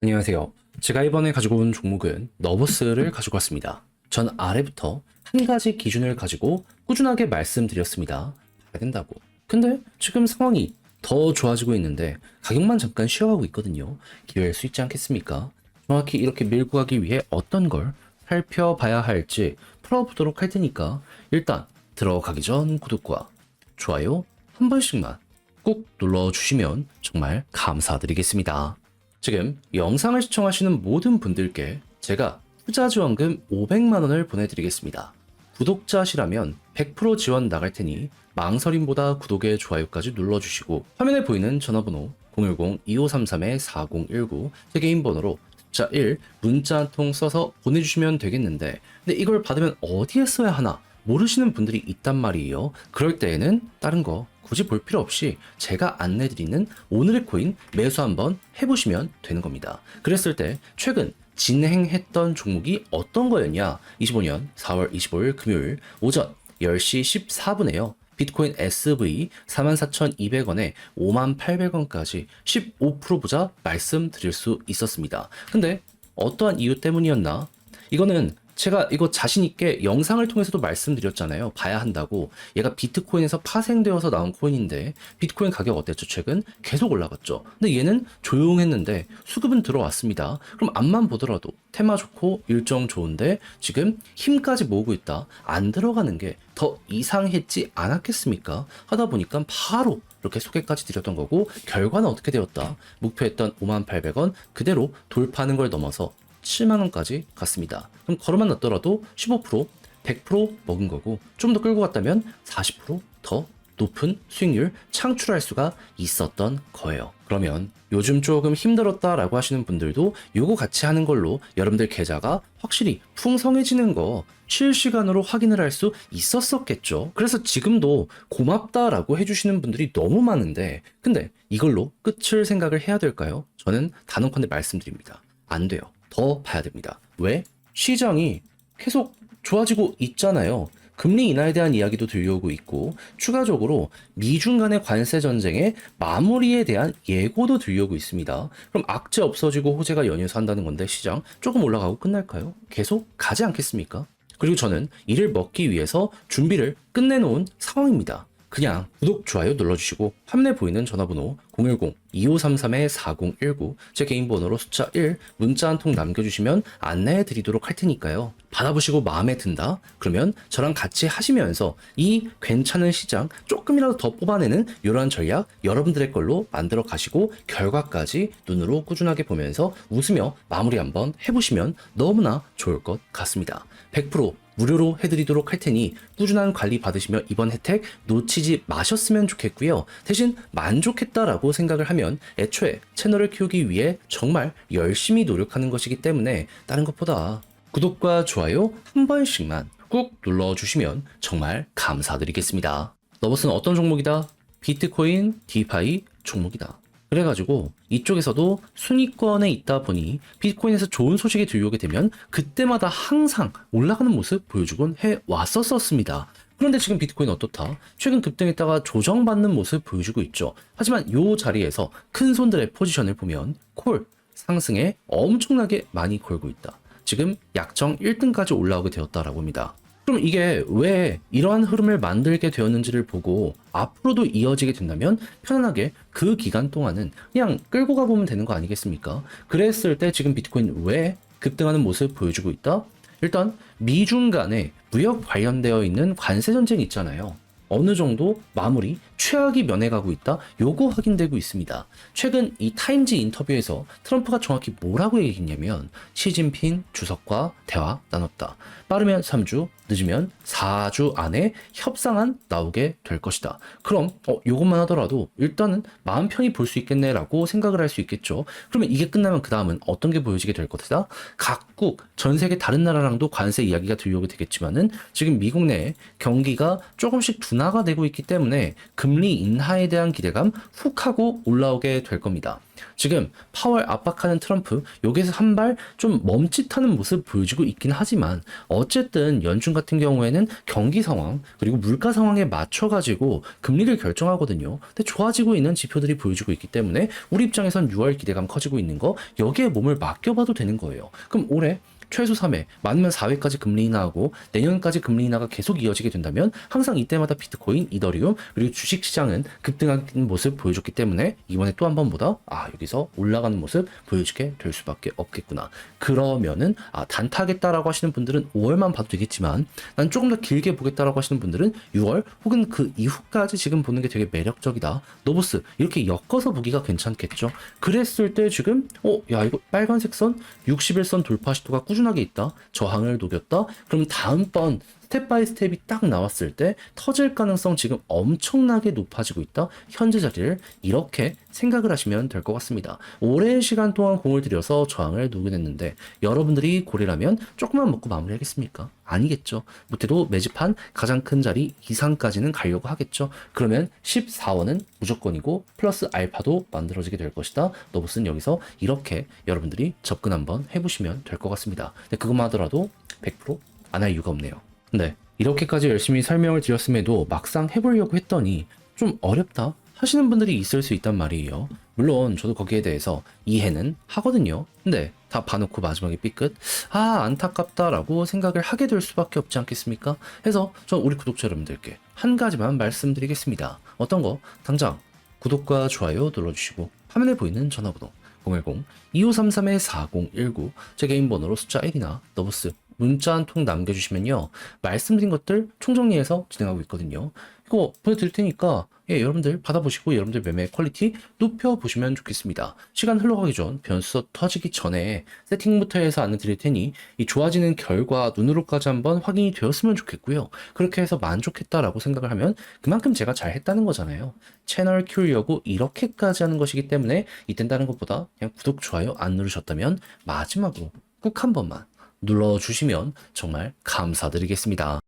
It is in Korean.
안녕하세요. 제가 이번에 가지고 온 종목은 너버스를 가지고 왔습니다. 전 아래부터 한 가지 기준을 가지고 꾸준하게 말씀드렸습니다. 봐야 된다고. 근데 지금 상황이 더 좋아지고 있는데 가격만 잠깐 쉬어가고 있거든요. 기회일 수 있지 않겠습니까? 정확히 이렇게 밀고 가기 위해 어떤 걸 살펴봐야 할지 풀어보도록 할 테니까 일단 들어가기 전 구독과 좋아요 한 번씩만 꾹 눌러주시면 정말 감사드리겠습니다. 지금 영상을 시청하시는 모든 분들께 제가 투자 지원금 500만 원을 보내드리겠습니다. 구독자시라면 100% 지원 나갈 테니 망설임보다 구독에 좋아요까지 눌러주시고 화면에 보이는 전화번호 010-2533-4019 제 개인 번호로 숫자 1 문자 한 통 써서 보내주시면 되겠는데 근데 이걸 받으면 어디에 써야 하나 모르시는 분들이 있단 말이에요. 그럴 때에는 다른 거 굳이 볼 필요 없이 제가 안내드리는 오늘의 코인 매수 한번 해보시면 되는 겁니다. 그랬을 때 최근 진행했던 종목이 어떤 거였냐? 25년 4월 25일 금요일 오전 10시 14분에요. 비트코인 SV 44,200원에 58,800원까지 15% 보자 말씀드릴 수 있었습니다. 근데 어떠한 이유 때문이었나? 이거는 제가 이거 자신 있게 영상을 통해서도 말씀드렸잖아요. 봐야 한다고. 얘가 비트코인에서 파생되어서 나온 코인인데, 비트코인 가격 어땠죠? 최근? 계속 올라갔죠. 근데 얘는 조용했는데, 수급은 들어왔습니다. 그럼 앞만 보더라도, 테마 좋고, 일정 좋은데, 지금 힘까지 모으고 있다. 안 들어가는 게 더 이상했지 않았겠습니까? 하다 보니까 바로 이렇게 소개까지 드렸던 거고, 결과는 어떻게 되었다? 목표했던 58,800원 그대로 돌파하는 걸 넘어서 7만원까지 갔습니다. 그럼 걸어만 놨더라도 15%, 100% 먹은 거고 좀 더 끌고 갔다면 40%더 높은 수익률 창출할 수가 있었던 거예요. 그러면 요즘 조금 힘들었다라고 하시는 분들도 요거 같이 하는 걸로 여러분들 계좌가 확실히 풍성해지는 거 실시간으로 확인을 할 수 있었었겠죠. 그래서 지금도 고맙다라고 해주시는 분들이 너무 많은데 근데 이걸로 끝을 생각을 해야 될까요? 저는 단언컨대 말씀드립니다. 안 돼요. 더 봐야 됩니다. 왜? 시장이 계속 좋아지고 있잖아요. 금리 인하에 대한 이야기도 들려오고 있고 추가적으로 미중 간의 관세 전쟁의 마무리에 대한 예고도 들려오고 있습니다. 그럼 악재 없어지고 호재가 연이어서 한다는 건데 시장 조금 올라가고 끝날까요? 계속 가지 않겠습니까? 그리고 저는 이를 먹기 위해서 준비를 끝내놓은 상황입니다. 그냥 구독, 좋아요 눌러주시고 화면에 보이는 전화번호 010-2533-4019 제 개인 번호로 숫자 1 문자 한 통 남겨주시면 안내해 드리도록 할 테니까요. 받아보시고 마음에 든다? 그러면 저랑 같이 하시면서 이 괜찮은 시장 조금이라도 더 뽑아내는 이러한 전략 여러분들의 걸로 만들어 가시고 결과까지 눈으로 꾸준하게 보면서 웃으며 마무리 한번 해보시면 너무나 좋을 것 같습니다. 100% 무료로 해드리도록 할 테니 꾸준한 관리 받으시며 이번 혜택 놓치지 마셨으면 좋겠고요. 대신 만족했다라고 생각을 하면 애초에 채널을 키우기 위해 정말 열심히 노력하는 것이기 때문에 다른 것보다 구독과 좋아요 한 번씩만 꾹 눌러주시면 정말 감사드리겠습니다. 너버스는 어떤 종목이다? 비트코인, 디파이 종목이다. 그래가지고 이쪽에서도 순위권에 있다 보니 비트코인에서 좋은 소식이 들려오게 되면 그때마다 항상 올라가는 모습 보여주곤 해 왔었었습니다. 그런데 지금 비트코인 어떻다? 최근 급등했다가 조정받는 모습 보여주고 있죠. 하지만 요 자리에서 큰 손들의 포지션을 보면 콜 상승에 엄청나게 많이 걸고 있다. 지금 약정 1등까지 올라오게 되었다라고 합니다. 그럼 이게 왜 이러한 흐름을 만들게 되었는지를 보고 앞으로도 이어지게 된다면 편안하게 그 기간 동안은 그냥 끌고 가보면 되는 거 아니겠습니까? 그랬을 때 지금 비트코인 왜 급등하는 모습 보여주고 있다? 일단 미중 간에 무역 관련되어 있는 관세 전쟁 있잖아요. 어느 정도 마무리 최악이 면해가고 있다. 요거 확인되고 있습니다. 최근 이 타임지 인터뷰에서 트럼프가 정확히 뭐라고 얘기했냐면 시진핑 주석과 대화 나눴다. 빠르면 3주, 늦으면 4주 안에 협상안 나오게 될 것이다. 그럼 어, 요것만 하더라도 일단은 마음 편히 볼 수 있겠네라고 생각을 할 수 있겠죠. 그러면 이게 끝나면 그 다음은 어떤 게 보여지게 될 것이다? 각국 전 세계 다른 나라랑도 관세 이야기가 들려오게 되겠지만은 지금 미국 내 경기가 조금씩 둔 둔화가 되고 있기 때문에 금리 인하에 대한 기대감 훅 하고 올라오게 될 겁니다. 지금 파월 압박하는 트럼프 여기서 한 발 좀 멈칫하는 모습 보여주고 있긴 하지만 어쨌든 연준 같은 경우에는 경기 상황 그리고 물가 상황에 맞춰 가지고 금리를 결정하거든요. 근데 좋아지고 있는 지표들이 보여주고 있기 때문에 우리 입장에선 6월 기대감 커지고 있는 거 여기에 몸을 맡겨봐도 되는 거예요. 그럼 올해 최소 3회, 많으면 4회까지 금리 인하하고 내년까지 금리 인하가 계속 이어지게 된다면 항상 이때마다 비트코인, 이더리움 그리고 주식 시장은 급등하는 모습 보여줬기 때문에 이번에 또 한 번보다 아 여기서 올라가는 모습 보여주게 될 수밖에 없겠구나. 그러면은 아 단타겠다라고 하시는 분들은 5월만 봐도 되겠지만 난 조금 더 길게 보겠다라고 하시는 분들은 6월 혹은 그 이후까지 지금 보는 게 되게 매력적이다. 노보스 이렇게 엮어서 보기가 괜찮겠죠. 그랬을 때 지금 어야 이거 빨간색 선 60일선 돌파 시도가 꾸준 하게 있다. 저항을 녹였다. 그럼 다음번 스텝 바이 스텝이 딱 나왔을 때 터질 가능성 지금 엄청나게 높아지고 있다. 현재 자리를 이렇게 생각을 하시면 될 것 같습니다. 오랜 시간 동안 공을 들여서 저항을 녹여냈는데 여러분들이 고래라면 조금만 먹고 마무리하겠습니까? 아니겠죠. 못해도 매집한 가장 큰 자리 이상까지는 가려고 하겠죠. 그러면 14원은 무조건이고 플러스 알파도 만들어지게 될 것이다. 너보스는 여기서 이렇게 여러분들이 접근 한번 해보시면 될 것 같습니다. 근데 그것만 하더라도 100%안 할 이유가 없네요. 네. 이렇게까지 열심히 설명을 드렸음에도 막상 해보려고 했더니 좀 어렵다 하시는 분들이 있을 수 있단 말이에요. 물론 저도 거기에 대해서 이해는 하거든요. 근데 다 봐놓고 마지막에 삐끗 아 안타깝다라고 생각을 하게 될 수밖에 없지 않겠습니까? 해서 저 우리 구독자 여러분들께 한 가지만 말씀드리겠습니다. 어떤 거 당장 구독과 좋아요 눌러주시고 화면에 보이는 전화번호 010-2533-4019 제 개인 번호로 숫자 1이나 너버스 문자 한 통 남겨주시면요 말씀드린 것들 총정리해서 진행하고 있거든요 이거 보내드릴 테니까 예, 여러분들 받아보시고 여러분들 매매 퀄리티 높여보시면 좋겠습니다. 시간 흘러가기 전 변수 터지기 전에 세팅부터 해서 안내드릴 테니 이 좋아지는 결과 눈으로까지 한번 확인이 되었으면 좋겠고요. 그렇게 해서 만족했다라고 생각을 하면 그만큼 제가 잘 했다는 거잖아요. 채널 키우려고 이렇게까지 하는 것이기 때문에 이땐 다른 것보다 그냥 구독, 좋아요 안 누르셨다면 마지막으로 꾹한 번만 눌러주시면 정말 감사드리겠습니다.